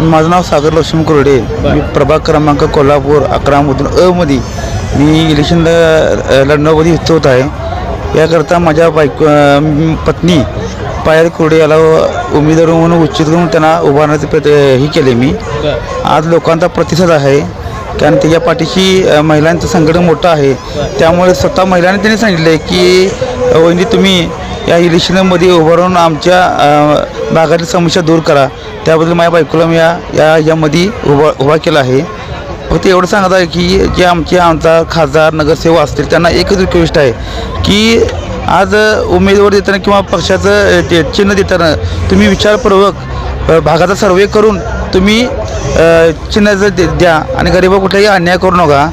माझं नाव सागर लक्ष्मण कुरडे. मी प्रभाग क्रमांक कोल्हापूर अकरामधून अ मध्ये मी इलेक्शन लढण्यामध्ये इच्छुक आहे. याकरता माझ्या बायको पत्नी पायल कुरडे याला उमेदवार म्हणून उचित करून त्यांना उभारण्याचे प्रत ही केले मी. आज लोकांचा प्रतिसाद आहे. कारण त्याच्या पाठीशी महिलांचं संघटन मोठं आहे. त्यामुळे स्वतः महिलांनी त्यांनी सांगितले की वहिनी तुम्ही या इलेक्शनमध्ये उभं राहून आमच्या भागातील समस्या दूर करा. त्याबद्दल माझ्या बायकोला मी या या यामध्ये उभा उभा केला आहे. फक्त एवढं सांगत आहे की जे आमचे आमदार खासदार नगरसेवक असतील त्यांना एकच रिक्वेस्ट आहे की आज उमेदवार देताना किंवा पक्षाचं ते चिन्ह देताना तुम्ही विचारपूर्वक भागाचा सर्वे करून तुम्ही चिन्हाचं दे- द्या. आणि गरिबा कुठलाही अन्याय करू नका.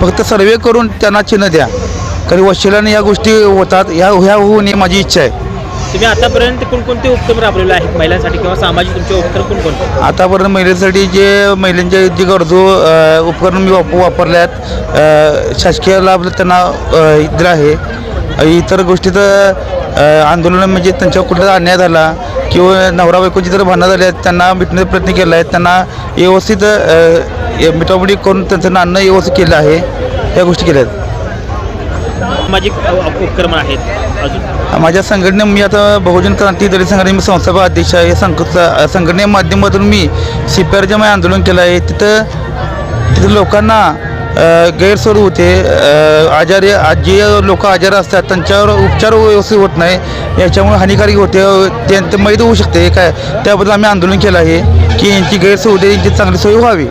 फक्त सर्वे करून त्यांना चिन्ह द्या. कारण वशिलाने या गोष्टी होतात ह्या ह्या होऊ नये माझी इच्छा आहे. तुम्ही आतापर्यंत कोणकोणते उपक्रम राबवलेले आहेत? महिलांसाठी किंवा सामाजिक तुमचे उपक्रम कोणकोणते आतापर्यंत महिलांसाठी जे महिलांच्या जे गरजू अ, उपकरण मी वाप वापरले आहेत. अ, शासकीय लाभ त्यांना अ, दिला आहे. अ, इतर गोष्टी अ, आंदोलन म्हणजे त्यांच्यावर कुठला अन्याय झाला किंवा नवरा बायकोची जर भांडणं झाली आहेत त्यांना मिटण्याचा प्रयत्न केला आहे. त्यांना व्यवस्थित अ, करून त्यांचं नाणं व्यवस्थित केलं आहे. या गोष्टी केल्या आहेत. सामाजिक उपक्रम आहेत. अजून? माझ्या संघटने मी आता बहुजन क्रांती दलित संघटने मी संस्थापक अध्यक्ष आहे. संघ संघटने माध्यमातून मी सी मी आंदोलन केलं आहे तिथं तिथं लोकांना गैरसोय होते. आजारी आज जे लोक आजार असतात त्यांच्यावर उपचार व्यवस्थित होत नाही. याच्यामुळे हानिकारक होते. त्यांचं मैद होऊ शकते. काय? त्याबद्दल आम्ही आंदोलन केलं आहे की यांची गैरसोय होते यांची चांगली सोय व्हावी.